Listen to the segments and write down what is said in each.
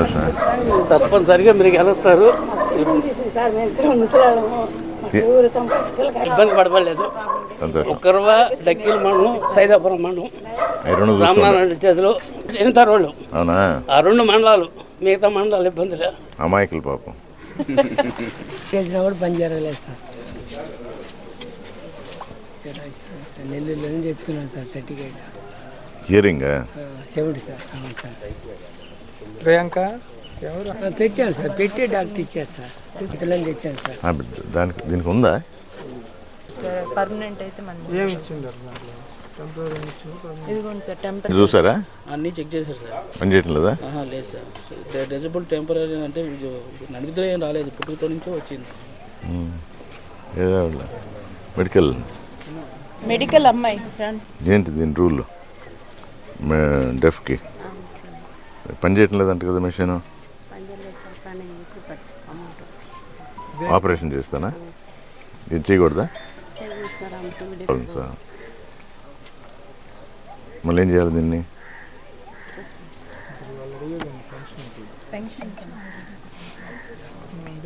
సంతోషం తప్పనిసరిగా మీరు గెలుస్తారు. ఇబ్బంది పడవలేదు సంతోషం. ఒక్కరువ డక్కిల మండలం సైదాపురం మండలం. రామనారాయణ చేతిలో ఎంత రోడ్లు. అవునా? ఆ రెండు మండలాలు మిగతా మండలాలు ఇబ్బందులే. అమాయకులు పాపం. చేసినా కూడా పని జరగలేదు సార్. తెచ్చుకున్నాను సార్ సర్టిఫికేట్ హియరింగ్ చెవిటి సార్ అవును సార్. ప్రియాంక? పెట్టాను సార్. పెట్టి డాక్టర్ ఇచ్చారు సార్. ఇతరులను తెచ్చాను సార్. దానికి దీనికి ఉందా? సార్ పర్మనెంట్ అయితే ఏమి ఇచ్చిండారు? చూసారా? అన్నీ చెక్ చేశారు సార్. పని చేయటం లేదా? లేదు సార్. డిజబుల్ టెంపరీ అంటే నడిపితే ఏం రాలేదు. పుట్టుకతో నుంచో వచ్చింది. మెడికల్. మెడికల్ అమ్మాయి. ఏంటి దీని రూల్? డెఫ్కి. పని చేయటం లేదంట కదా మెషిన్ ఆపరేషన్ చేస్తానా? ఇది చేయకూడదా? సార్ మళ్ళీ ఏం చేయాలి దీన్ని?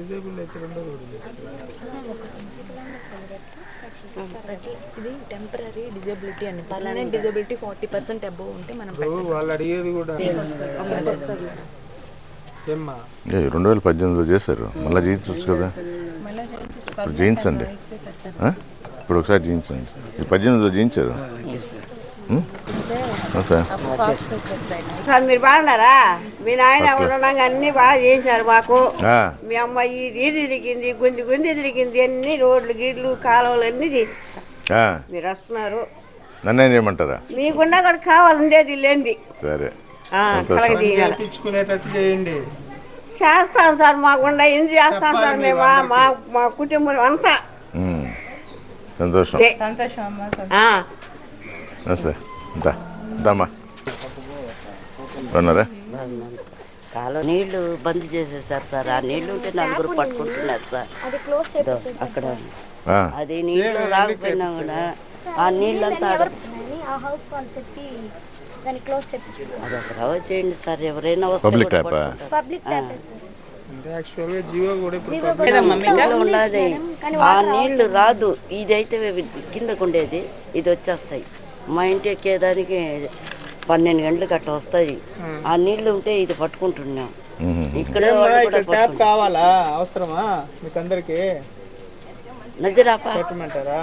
డిజేబుల్ అయితే రెండో కూడా ఇది టెంపరీ డిజబిలిటీ అని permanent disability forty percent above ఉంటే మనం ఇప్పుడు వాళ్ళు అడిగేది కూడా ఏమ్మా? ఏ, రెండు వేల పద్దెనిమిదిలో చేశారు. మళ్ళీ చేయించవచ్చు కదా? ఇప్పుడు చేయించండి ఆ? ఇప్పుడు ఒకసారి చేయించండి ఇది పద్దెనిమిదిలో చేయించారు? ఆ, సార్ మీరు బాగున్నారా? మీ నాయన ఉండగా అన్ని బాగా చేశారు మాకు. మీ అమ్మాయి ఇది తిరిగింది గుంది గుంది తిరిగింది అన్ని రోడ్లు గిడ్లు కాలువలు అన్ని మీరు వస్తున్నారు. నన్నేం చేయమంటారా? మీకున్నా కూడా కావాలి ఉండేది లేనిది. సరే. చేయండి. చేస్తాం సార్ మాకుండా ఏం చేస్తాం సార్ మేము మా- మా కుటుంబం అంతా. సంతోషం. సంతోషం అమ్మ సార్ ఉంటా. ఉంటామా ఉన్నారా నీళ్ళు బంద్ చేసేసారు సార్. ఆ నీళ్ళు ఉంటే నలుగురు పట్టుకుంటున్నారు సార్. అక్కడ. ఆ, అది నీళ్ళు రాకపోయినా కూడా ఆ నీళ్ళంతా అది. ఒక రవ్వ చేయండి సార్. ఎవరైనా పబ్లిక్ ట్యాపా? పబ్లిక్ ట్యాపే ఆ? నీళ్ళు రాదు. ఇదైతే కిందకు ఉండేది ఇది వచ్చేస్తాయి. మా ఇంటి ఎక్కేదానికి పన్నెండు గంటలకు అట్లా వస్తాయి ఆ. నీళ్ళు ఉంటే ఇది పట్టుకుంటున్నాం. ఇక్కడ ట్యాప్ కావాలా? అవసరమా మీకు అందరికి నజరాపా? పెట్టమంటారా?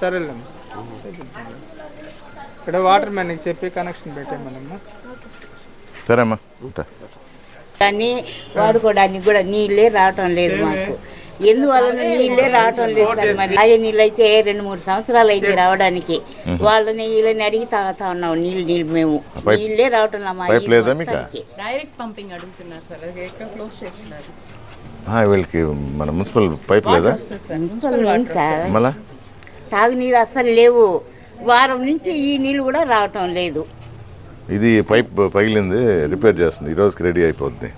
సరేలేమ్మా చేపించండి. ఇక్కడ వాటర్ మ్యాన్కి చెప్పి కనెక్షన్ పెట్టేమనమ్మా సరే అమ్మా ఉంటా. కానీ వాడుకోవడానికి కూడా నీళ్ళే రావటం లేదు మాకు. ఎందువలన నీళ్ళే రావటం లేదు సార్ మరి. అయ్యే నీళ్ళు అయితే రెండు మూడు సంవత్సరాలు అయితే రావడానికి. వాళ్ళని వీళ్ళని అడిగి తాగుతా ఉన్నాం నీళ్ళు నీళ్ళు మేము. నీళ్ళే రావటం. డైరెక్ట్ పంపింగ్ అడుగుతున్నారు సార్. క్లోజ్ చేస్తున్నారు? వీళ్ళకి మన మున్సిపల్ పైప్ లేదా? మళ్ళా? తాగునీరు అస్సలు లేవు. వారం నుంచి ఈ నీళ్ళు కూడా రావటం లేదు. ఇది పైప్ పగిలింది రిపేర్ చేస్తుంది. ఈ రోజుకి రెడీ అయిపోద్ది?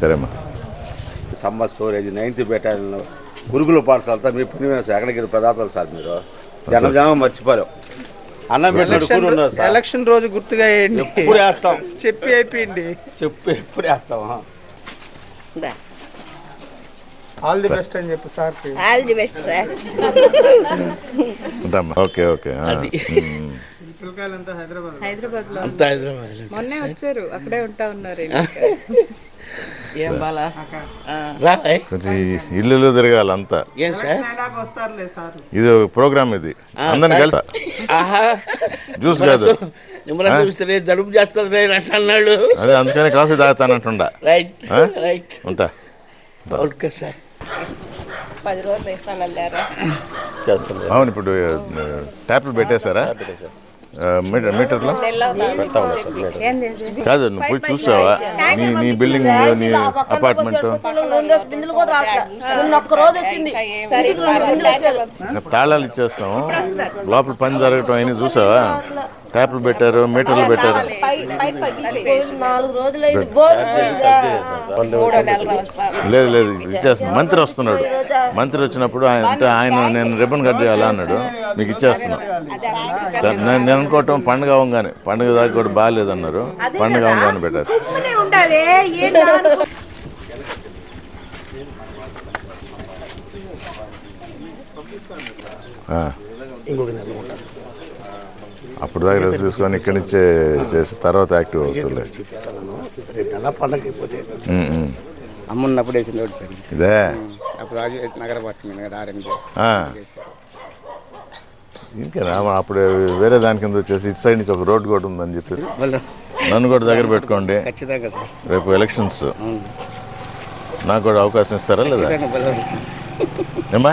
సరేమ్మా. సమ్మర్ స్టోరేజ్ నైన్త్ బెటాలియన్ గురుగుల పాఠశాలతో మీ పని మీద ఎక్కడికి ప్రదాతలు సార్ మీరు. జనజామ మర్చిపోరు. అన్నం ఎలక్షన్ సార్. రోజు గుర్తుగా వేయండి ఎప్పుడు వేస్తాం? చెప్పి అయిపోయింది. చెప్పు ఎప్పుడు వేస్తాం. All the. బెస్ట్ అని చెప్పు సార్కి all the best sir okay okay. పిల్లకాయలంతా Hyderabad హైదరాబాద్లో మొన్నే వచ్చారు. అక్కడే ఉంటా ఉన్నారు ఏం బాలా? ఇల్లులో తిరగాలి అంతా. వస్తారులే సార్. ఇది ఒక ప్రోగ్రామ్ ఇది. అందరిని కలిసి జ్యూస్ కాదు. జలుబు చేస్తుంది అన్నాడు. అదే అందుకనే కాఫీ తాగుతానంటుండా. రైట్? రైట్. ఉంటా. Okay sir. పది రోజులు అవును ఇప్పుడు ట్యాప్లు పెట్టేశారా. మీటర్ మీటర్లో? కాదు నువ్వు పోయి చూసావా? నీ నీ బిల్డింగ్ నీ అపార్ట్మెంట్? తాళాలు ఇచ్చేస్తాం లోపల పని జరగటం అయినా చూసావా? ట్యాప్లు పెట్టారు మీటర్లు పెట్టారు. లేదు లేదు ఇచ్చేస్తాను మంత్రి వస్తున్నాడు. మంత్రి వచ్చినప్పుడు ఆయన అంటే ఆయన నేను రిబ్బన్ కట్ చేయాలా అన్నాడు? మీకు ఇచ్చేస్తున్నాను నేను నేను అనుకోవటం పండుగ అవ్వగానే. పండుగ దాకా కూడా బాగాలేదన్నారు. పండుగ అవ్వగానే పెట్టారు. ఇంకొక నెల అప్పుడు దాకా రెస్ట్ తీసుకొని ఇక్కడి నుంచే చేసి తర్వాత యాక్టివ్ అవుతుంది చూపిస్తాను. రేపు నెల పండగ అయిపోతే. అమ్మ ఉన్నప్పుడు వేసిన రోడ్డు సార్ ఇదే అప్పుడు నగర పట్టణం కదా ఆర్ఎంజే ఆ. ఇంకా రామ అప్పుడు వేరే దాని కింద వచ్చేసి ఇటు సైడ్ నుంచి ఒక రోడ్డు కూడా ఉందని చెప్పి. నన్ను కూడా దగ్గర పెట్టుకోండి. ఖచ్చితంగా సార్. రేపు ఎలక్షన్స్ నాకు కూడా అవకాశం ఇస్తారా లేదా? ఖచ్చితంగా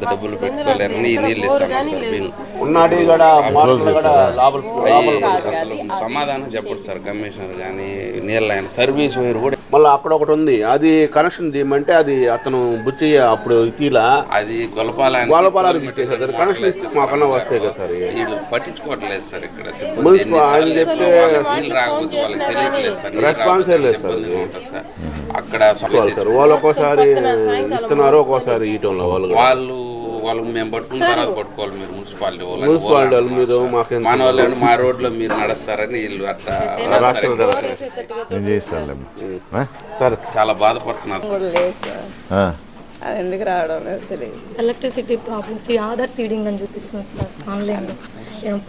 ఏమ్మా డబ్బులు పెట్టుకోలేరు నీళ్ళు ఇస్తాం సార్. బిల్ ఉన్నాడు కూడా మార్పులు కూడా లోపల అయ్యి అసలు సమాధానం చెప్పడు సార్ కమిషనర్ కానీ నీళ్ళ ఆయన సర్వీస్ వైర్ కూడా మళ్ళీ అక్కడ ఒకటి ఉంది. అది కనెక్షన్ తీయమంటే అది అతను బుచ్చి అప్పుడు తీలా అది ఇచ్చేసారు సార్ కనెక్షన్ ఇస్తే మాకన్నా వస్తాయి కదా సార్. వీళ్ళు పట్టించుకోవట్లేదు సార్ ఇక్కడ. సిబ్బంది మున్సిపల్ ఆయన ఎన్నిసార్లు చెప్పే వాళ్ళకి నీళ్ళు రాకపోతే వాళ్ళకి తెలియట్లేదు సార్. నీళ్ళు రెస్పాన్సే రాకపోతే లేదు సార్ ఇబ్బందిగా ఉంటుంది సార్. అక్కడ వాళ్ళు సార్. వాళ్ళు ఒక్కోసారి ఇస్తున్నారు ఒక్కోసారి ఇయటంలో వాళ్ళు కూడా. వాళ్ళు వాళ్ళు మేము పట్టుకున్న తర్వాత పట్టుకోవాలి మీరు మున్సిపాలిటీ వాళ్ళు మున్సిపాలిటీ వాళ్ళు మీరు మాకేం మన వాళ్ళు మా రోడ్లో మీరు నడుస్తారని వీళ్ళు అట్లా కదా. నేను సార్. చాలా బాధపడుతున్నారు. ఆ? అది ఎందుకు రావడం లేదు తెలియదు. ఎలక్ట్రిసిటీ ప్రాబ్లమ్స్ ఈ ఆధార్ సీడింగ్ అని చూపిస్తుంది సార్ ఆన్లైన్లో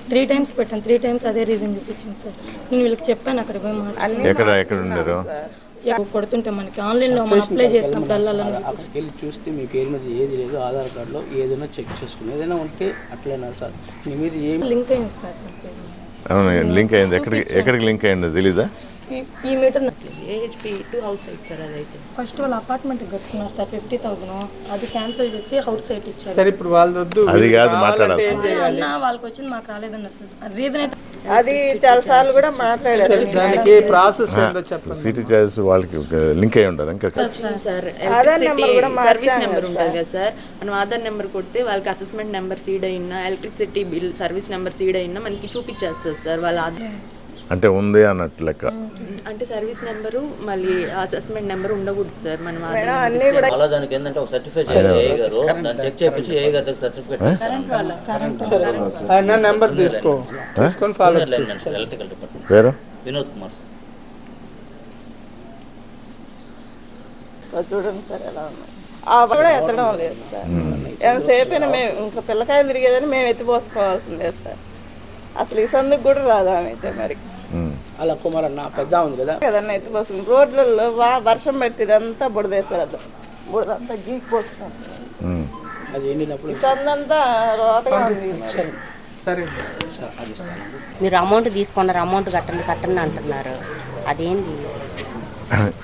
త్రీ టైమ్స్ పెట్టాను త్రీ టైమ్స్ అదే రీజన్ చూపించింది సార్. నేను వీళ్ళకి చెప్పాను అక్కడ పోయి మాట్లాడి ఎక్కడ ఎక్కడ ఉండారు కొడుతుంటే మనకి ఆన్లైన్లో మనం అప్లై చేసినప్పుడు వెళ్ళాలని అక్కడికి వెళ్ళి చూస్తే మీ పేరు మీద ఏది లేదు ఆధార్ కార్డులో ఏదైనా చెక్ చేసుకుని ఏదైనా ఉంటే అట్లైనా సార్. మీ మీద ఏం లింక్ అయింది సార్. అవును లింక్ అయింది. ఎక్కడికి ఎక్కడికి లింక్ అయిందో తెలీదా? ఈ- ఈ meter AHP two house site sir అదైతే. ఫస్ట్ వాళ్ళు అపార్ట్మెంట్ కట్టుకున్నారు సార్ ఫిఫ్టీ థౌసండ్ అది క్యాన్సిల్ చేసి హౌస్ సైట్ ఇచ్చారు. సరే ఇప్పుడు వాళ్ళది వద్దు అది కాదు మాట్లాడాలి. వాళ్ళకి వచ్చింది మాకు రాలేదన్న సార్. రీజన్ అయితే అది చాలా సార్లు కూడా మాట్లాడారు. దానికి ప్రాసెస్ ఏందో చెప్పండి. సిటీ చార్జెస్ వాళ్ళకి లింక్ అయి ఉండాలి ఇంకా సార్ ఆధార్ నెంబర్ కూడా సర్వీస్ నెంబర్ ఉంటుంది కదా సార్ మనం ఆధార్ నెంబర్ కొడితే వాళ్ళకి అసెస్మెంట్ నెంబర్ సీడ్ అయినా electricity bill service number seed అయినా మనకి చూపించేస్తారు సార్ వాళ్ళ ఆధార్ అంటే ఉంది అన్నట్టు లెక్క. అంటే సర్వీస్ నెంబరు మళ్ళీ అసెస్మెంట్ నెంబర్ ఉండకూడదు సార్. మనం అలా దానికి ఏంటంటే ఒక సర్టిఫికేట్ చేయాలి. గారు దాన్ని చెక్ చేయించి ఏ గారి సర్టిఫికేట్ ఆయన నెంబర్ తీసుకో. తీసుకొని ఫాలో ఎలక్ట్రికల్ డిపార్ట్మెంట్ పేరు వినోద్ కుమార్ సార్ చూడండి సార్ ఎలా ఉన్నాయి. ఆ కూడా ఎత్తడం లేదు సార్. ఎంతసేపు అయినా మేము ఇంకా పిల్లకాయలు తిరిగేదని మేము ఎత్తిపోసుకోవాల్సిందే సార్. అసలు ఈ సందుకు కూడా అయితే మరి. అలా కుమార్ అన్న పెద్ద ఉంది కదా? కదన్నా ఎత్తిపోసుకుంది రోడ్లలో వా వర్షం పెడితే ఇదంతా బుడదేస్తారు అది బుడదంతా గీక్ పోసుకుంటాం ఉమ్. అది ఎండినప్పుడు? సందంతా రోతగా ఉంది. మరి. సరే. మీరు అమౌంట్ తీసుకున్నారు అమౌంట్ కట్టండి కట్టండి అంటున్నారు. అదేంది?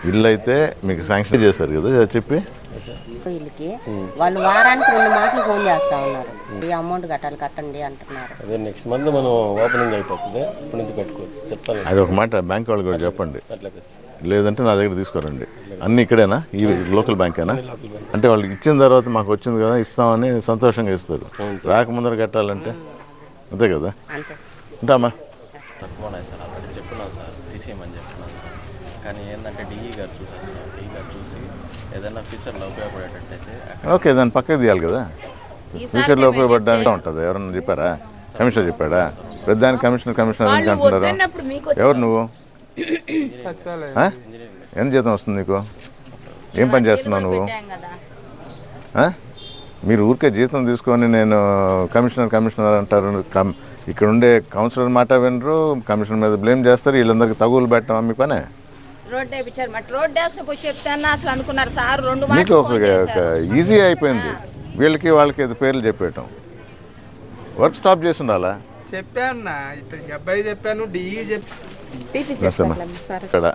ఇల్లు అయితే మీకు శాంక్షన్ చేశారు కదా చెప్పి? వీళ్ళకి వాళ్ళు వారానికి రెండు మాటలు ఫోన్ చేస్తా ఉన్నారు. ఈ అమౌంట్ కట్టాలి కట్టండి అంటున్నారు. అదే నెక్స్ట్ మంత్ మనం ఓపెనింగ్ అయిపోతుంది. ఇప్పటి నుంచి పెట్టుకోవచ్చు. చెప్తాను. అది ఒక మాట బ్యాంక్ వాళ్ళు కూడా చెప్పండి. లేదంటే నా దగ్గర తీసుకురండి. అన్ని ఇక్కడేనా? ఈ లోకల్ బ్యాంకేనా అంటే వాళ్ళకి ఇచ్చిన తర్వాత మాకు వచ్చింది కదా ఇస్తామని సంతోషంగా ఇస్తారు. రాకముందర కట్టాలంటే అంతే కదా? అంతే. ఉంటామా తక్కువ సార్ ఆల్రెడీ చెప్పున్నాను సార్ తీసేయమని చెప్తున్నాను సార్. కానీ ఏంటంటే డిఈ గారు సార్. డిఈ గారు చూసి ఏదైనా ఫ్యూచర్లో ఉపయోగపడేటట్టయితే ఓకే దాన్ని పక్కకి తీయాలి కదా? ఫ్యూచర్లో ఉపయోగపడడానికి ఉంటుంది ఎవరన్నా చెప్పారా? కమిషనర్ చెప్పాడా? పెద్దానికి కమిషనర్ కమిషనర్ అని అంటున్నారు. ఎవరు నువ్వు? ఎంత జీతం వస్తుంది నీకు? ఏం పని చేస్తున్నావు నువ్వు? ఆ? మీరు ఊరికే జీతం తీసుకొని నేను కమిషనర్ కమిషనర్ అంటారు. కమ్ ఇక్కడ ఉండే కౌన్సిలర్ మాట వినరు కమిషనర్ మీద బ్లేమ్ చేస్తారు వీళ్ళందరికీ తగులు పెట్టడం మీ పనే? ఈజీ అయిపోయింది. వీళ్ళకి వాళ్ళకి ఏదో పేర్లు చెప్పేయటం. వర్క్ స్టాప్ చేసి ఉండాలా చెప్పాను అబ్బాయి చెప్పాను డిఈ. ఇక్కడ.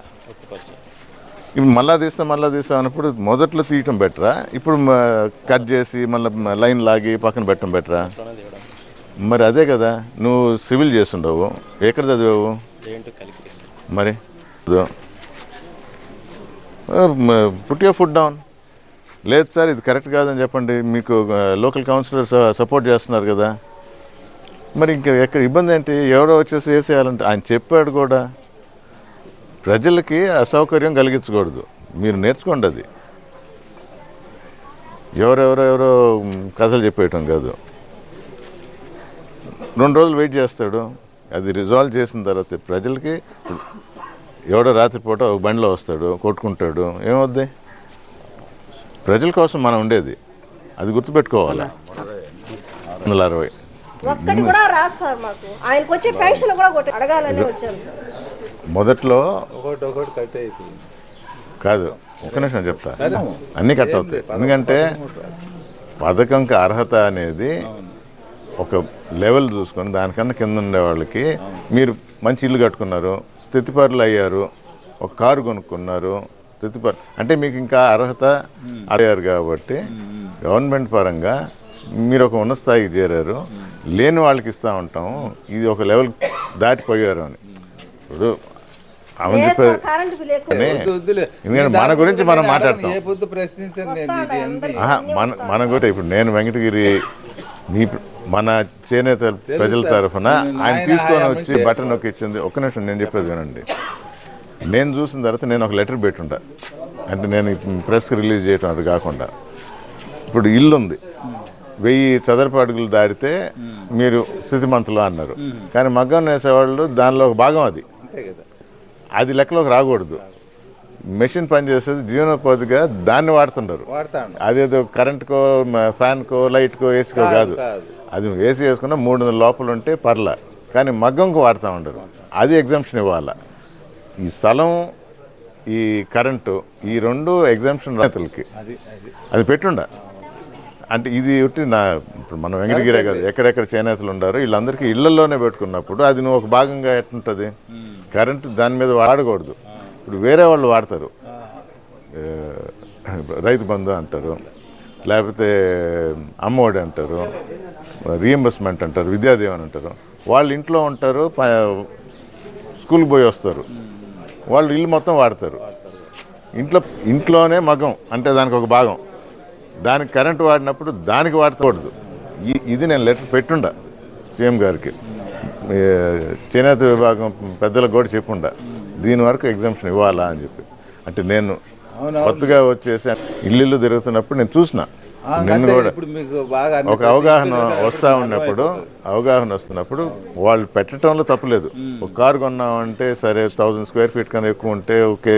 ఇప్పుడు మళ్ళా తీస్తాం మళ్ళా తీస్తాం అన్నప్పుడు మొదట్లో తీయటం బెటరా? ఇప్పుడు కట్ చేసి మళ్ళీ లైన్ లాగి పక్కన పెట్టడం బెటరా? మరి అదే కదా నువ్వు సివిల్ చేస్తుండవు. ఎక్కడ చదివావు? ఏంటో కలిపి మరి పుట్ యువర్ ఫుడ్ డౌన్. లేదు సార్ ఇది కరెక్ట్ కాదని చెప్పండి. మీకు లోకల్ కౌన్సిలర్ సపోర్ట్ చేస్తున్నారు కదా. మరి ఇంకా ఎక్కడ ఇబ్బంది ఏంటి? ఎవడో వచ్చేసి వేసేయాలంటే ఆయన చెప్పాడు కూడా. ప్రజలకి అసౌకర్యం కలిగించకూడదు. మీరు నేర్చుకోండి అది. ఎవరెవరో ఎవరో కథలు చెప్పేయటం కాదు. రెండు రోజులు వెయిట్ చేస్తాడు. అది రిజాల్వ్ చేసిన తర్వాత ప్రజలకి ఎవడో రాత్రిపూట ఒక బండిలో వస్తాడు కొట్టుకుంటాడు. ఏమవుద్ది? ప్రజల కోసం మనం ఉండేది. అది గుర్తుపెట్టుకోవాలి? వందల అరవై ఒక్కటి కూడా రాదు సార్ మాకు. ఆయనకు వచ్చే పెన్షన్ కూడా కొట్టి అడగాలని వచ్చాను సార్. మొదట్లో ఒకటి ఒకటి కట్ అయిపోయింది. కాదు ఒక్క నిమిషం చెప్తా. అన్నీ కట్ అవుతాయి. ఎందుకంటే పథకంకి అర్హత అనేది ఒక లెవెల్ చూసుకొని దానికన్నా కింద ఉండే వాళ్ళకి మీరు మంచి ఇల్లు కట్టుకున్నారు స్థితిపరులు అయ్యారు ఒక కారు కొనుక్కున్నారు స్థితిపరు అంటే మీకు ఇంకా అర్హత అయ్యారు కాబట్టి గవర్నమెంట్ పరంగా మీరు ఒక ఉన్నత స్థాయికి చేరారు. లేని వాళ్ళకి ఇస్తూ ఉంటాం. ఇది ఒక లెవెల్ దాటిపోయారు అని. ఇప్పుడు చెప్పేది. ఎందుకంటే మన గురించి మనం మాట్లాడతాం. ఆహా, మన మన గురించి ఇప్పుడు నేను వెంకటగిరి మీ మన చేనేత ప్రజల. తరఫున ఆయన తీసుకొని వచ్చి బటన్ నొక్కి ఇచ్చింది ఒక్క నిమిషం నేను చెప్పేది వినండి. నేను చూసిన తర్వాత నేను ఒక లెటర్ పెట్టుంటా. అంటే నేను ప్రెస్కి రిలీజ్ చేయటం అది కాకుండా. ఇప్పుడు ఇల్లు ఉంది వెయ్యి చదరపు అడుగులు దాటితే మీరు స్థితిమంతులు అన్నారు. కానీ మగ్గం వేసేవాళ్ళు దానిలో ఒక భాగం అది. అది లెక్కలోకి రాకూడదు. మెషిన్ పనిచేసేది జీవనోపాధిగా దాన్ని వాడుతుంటారు. అదేదో కరెంట్కో ఫ్యాన్కో లైట్కో ఏసీకో కాదు కాదు. అది ఏసీ వేసుకున్న మూడు వందల లోపల ఉంటే పర్ల. కానీ మగ్గంకు వాడుతూ ఉండరు అది ఎగ్జామ్షన్ ఇవ్వాలా. ఈ స్థలం ఈ కరెంటు ఈ రెండు ఎగ్జామ్షన్ రైతులకి. అది పెట్టుండ? అంటే ఇది ఒకటి నా ఇప్పుడు మనం వెంకటగిరే కాదు ఎక్కడెక్కడ చేనేతలు ఉండారో వీళ్ళందరికీ ఇళ్ళలోనే పెట్టుకున్నప్పుడు అది నువ్వు ఒక భాగంగా ఎట్లుంటుంది కరెంటు దాని మీద వాడకూడదు. ఇప్పుడు వేరే వాళ్ళు వాడతారు. రైతు బంధు అంటారు లేకపోతే అమ్మఒడి అంటారు రీఎంబర్స్మెంట్ అంటారు విద్యాదేవన్ అంటారు. వాళ్ళు ఇంట్లో ఉంటారు స్కూల్కి పోయి వస్తారు. వాళ్ళు ఇల్లు మొత్తం వాడతారు. ఇంట్లో ఇంట్లోనే మగం అంటే దానికి ఒక భాగం. దానికి కరెంటు వాడినప్పుడు దానికి వాడకూడదు. ఈ ఇది నేను లెటర్ పెట్టుండా సీఎం గారికి. చేనేత విభాగం పెద్దలకు కూడా చెప్పుండా. దీని వరకు ఎగ్జామ్షన్ ఇవ్వాలా అని చెప్పి. అంటే నేను. కొత్తగా వచ్చేసి ఇల్లు తిరుగుతున్నప్పుడు నేను చూసిన. కూడా. ఒక అవగాహన వస్తూ ఉన్నప్పుడు అవగాహన వస్తున్నప్పుడు వాళ్ళు పెట్టడంలో తప్పులేదు. ఒక కారు కొన్నామంటే సరే థౌజండ్ స్క్వేర్ ఫీట్ కన్నా ఎక్కువ ఉంటే ఓకే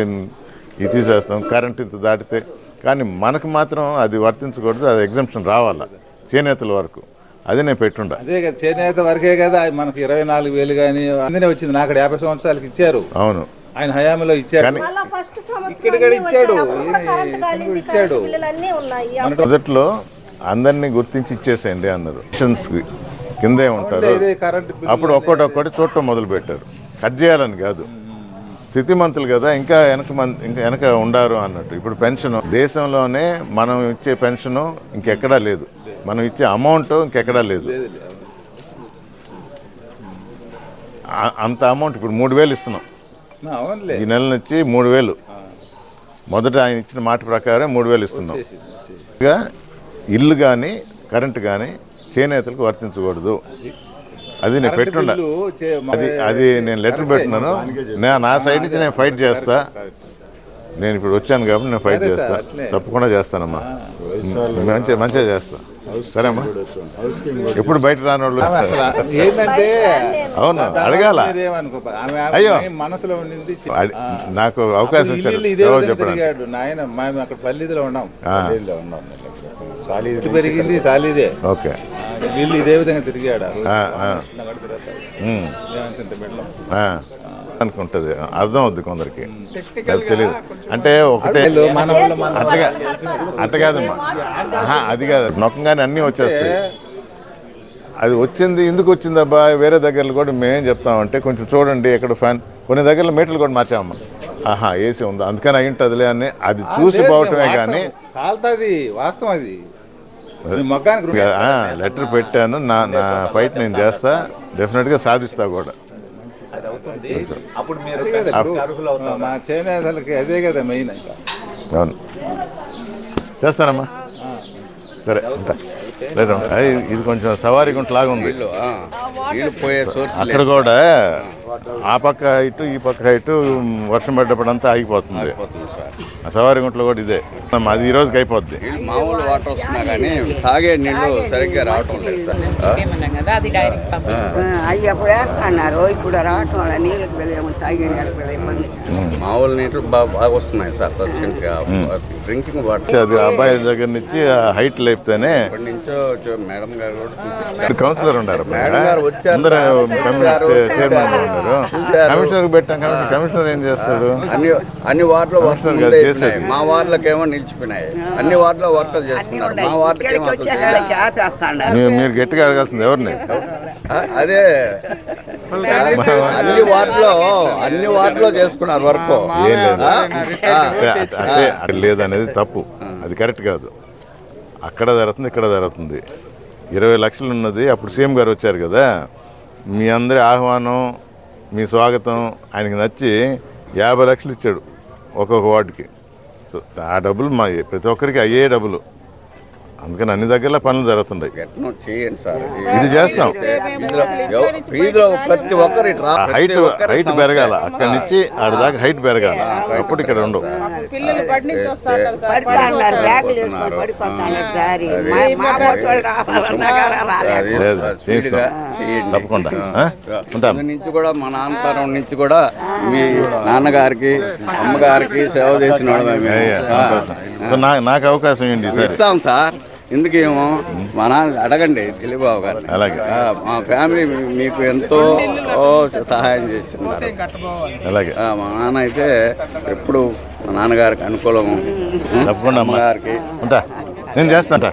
ఇది తీసేస్తాం కరెంట్ ఇంత దాటితే. కానీ మనకు మాత్రం అది వర్తించకూడదు అది ఎగ్జామ్షన్ రావాలా? చేనేతల వరకు. అది నేను పెట్టుండ. అదే కదా చేనేత వరకే కదా మనకి ఇరవై నాలుగు వేలు కానీ అందునే వచ్చింది. నాకు యాభై సంవత్సరాలకి ఇచ్చారు. అవును. ఆయన అన్నీ ఇచ్చాడు. మొదట్లో అందరినీ గుర్తించి ఇచ్చేసేయండి అన్నారు. కిందే ఉంటారు. ఇదే కరెంట్ బిల్లు అప్పుడు ఒక్కొక్కటి ఒక్కటి చూడటం మొదలు పెట్టారు కట్ చేయాలని కాదు. స్థితిమంతులు కదా ఇంకా వెనక ఇంకా వెనక ఉండారు అన్నట్టు. ఇప్పుడు పెన్షన్ దేశంలోనే మనం ఇచ్చే పెన్షన్ ఇంకెక్కడా లేదు. మనం ఇచ్చే అమౌంట్ ఇంకెక్కడా లేదు. అంత అమౌంట్ ఇప్పుడు మూడు వేలు ఇస్తున్నాం. ఈ నెల నుంచి మూడు వేలు. మొదట ఆయన ఇచ్చిన మాట ప్రకారం మూడు వేలు ఇస్తున్నాం. ఇక ఇల్లు కానీ కరెంటు కానీ చేనేతలకు వర్తించకూడదు. అది నేను పెట్టుండ. అది అది నేను లెటర్ పెట్టినాను. నా- నా సైడ్ నుంచి నేను ఫైట్ చేస్తా. నేను ఇప్పుడు వచ్చాను కాబట్టి నేను ఫైట్ చేస్తా. తప్పకుండా చేస్తానమ్మా. మంచిగా మంచిగా చేస్తా. సరేమ్మా. ఎప్పుడు బయట రాని వాళ్ళు ఏంటంటే అవును? అడగాల? అయ్యో. మనసులో ఉండింది. నాకు అవకాశం తిరిగాడు. నాయన మేము అక్కడ పల్లిదిలో ఉన్నాం. ఆ. పల్లిదిలో ఉన్నాం. సాలీది పెరిగింది? సాలీదే. ఓకే. ఆ, వీళ్ళు ఇదే విధంగా తిరిగాడు. అనుకుంటుంది. అర్థం అవుద్ది కొందరికి. అది తెలియదు అంటే ఒకటే అట్టగా అట్ట కాదమ్మా ఆహా, అది కాదు. నొక్కంగానే అన్నీ వచ్చేస్తాయి. అది వచ్చింది ఎందుకు వచ్చింది అబ్బా? వేరే దగ్గరలో కూడా మేమేం చెప్తామంటే కొంచెం చూడండి ఎక్కడ ఫ్యాన్. కొన్ని దగ్గరలో మీటర్లు కూడా మార్చామమ్మా. ఆహా ఏసీ ఉందా? అందుకని అయి ఉంటుందిలే అని. అది చూసి పోవటమే. కానీ కాలుతాది వాస్తవం అది. లెటర్ పెట్టాను. నా నా ఫైట్ నేను చేస్తా. డెఫినెట్గా సాధిస్తా కూడా. అప్పుడు మీరు మా చేనేతలకి అదే కదా మెయిన్ అవును. చేస్తానమ్మా. సరే. లేదు, అది ఇది కొంచెం సవారీ గుంట లాగా ఉంది. నీళ్ళు పోయే సోర్స్ అక్కడ కూడా ఆ పక్క హైట్ ఈ పక్క హైట్ వర్షం పడ్డప్పుడు అంతా ఆగిపోతుంది సవారి గుంటలో కూడా ఇదే. అది ఈ రోజుకి అయిపోద్ది మామూలు వాటర్ వస్తున్నా కానీ తాగే నీళ్ళు సరిగ్గా రావటం లేదు సార్. అవి అప్పుడు వేస్తున్నారు. ఇప్పుడు రావటం వల్ల నీళ్ళకి వెళ్ళేమో తాగే నీళ్ళకి వెళ్ళే ఇబ్బంది. మామూలు నీళ్ళు బాగా బాగా వస్తున్నాయి సార్ సఫిషియెంట్గా. డ్రింకింగ్ వాటర్ అది అబ్బాయి దగ్గర నుంచి హైట్ లేపితేనే ఇప్పటి నుంచో మేడం గారు కూడా చూపించారు. కౌన్సిలర్ ఉన్నారు మేడం గారు వచ్చారు అందరూ సార్. చూశారు, చైర్మన్ చూశారు. ఉన్నారు. చూశారు. కమిషనర్ పెట్టాం కమిషనర్ ఏం చేస్తాడు? అన్ని అన్ని వార్డులో వర్షం కమిషనర్ గారు చేసేది. మా వార్డులకేమో నిలిచిపోయినాయి. అన్ని వార్డులో వర్కలు చేసుకున్నారు మా వార్డుకి ఏమో అసలు చేయలేదు. మీరు మీరు గట్టిగా అడగాల్సింది ఎవరిని? ఆ, అదే. అన్ని వార్డులో అన్ని వార్డులో చేసుకున్నారు వర్క్. లేదనేది తప్పు. అది కరెక్ట్ కాదు. అక్కడ జరుగుతుంది ఇక్కడ జరుగుతుంది. ఇరవై లక్షలు ఉన్నది అప్పుడు సీఎం గారు వచ్చారు కదా. మీ అందరి ఆహ్వానం మీ స్వాగతం ఆయనకి నచ్చి యాభై లక్షలు ఇచ్చాడు ఒక్కొక్క వార్డుకి. సో ఆ డబ్బులు మా ప్రతి ఒక్కరికి అయ్యే డబ్బులు. అందుకని అన్ని దగ్గరలో పనులు జరుగుతుంటాయి. ఎట్నో చేయండి సార్. ఇది చేస్తాం. వీధిలో ప్రతి ఒక్కరు హైట్ హైట్. పెరగాల. అక్కడి నుంచి ఆడ దాకా హైట్ పెరగాల. అప్పుడు ఇక్కడ ఉండవు. చేయండి. తప్పకుండా. ఆ. ఆ? ఉంటాం. ముందు నుంచి కూడా మా నాన్న తరం నుంచి కూడా మీ నాన్నగారికి అమ్మగారికి సేవ చేసిన నా- నాకు అవకాశం ఏంటి సరే? ఇస్తాం సార్. ఎందుకేమో మా నాన్న అడగండి తెలియబాబు గారిని. అలాగే. మా ఫ్యామిలీ మీకు ఎంతో సహాయం చేస్తున్నారు. అలాగే. మా నాన్న అయితే ఎప్పుడు మా నాన్నగారికి అనుకూలము. తప్పకుండా అమ్మగారికి. ఉంటా. నేను చేస్తాంటా